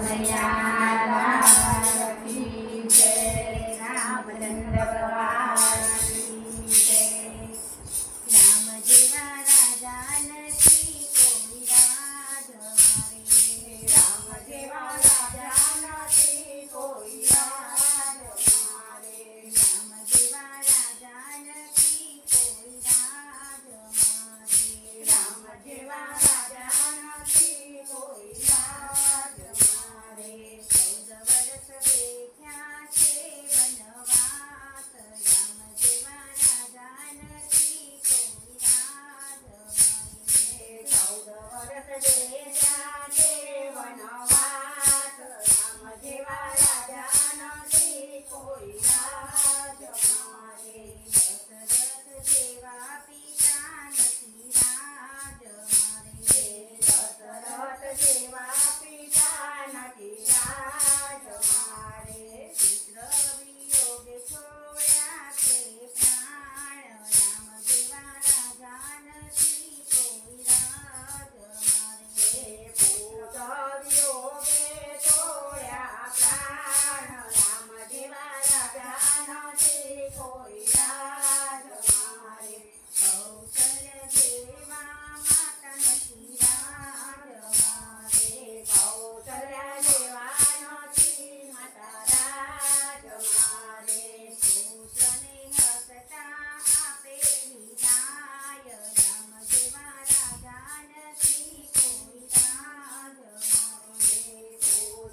કનૈયા રામચંદ્ર ભગવાન Friday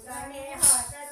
你好大家好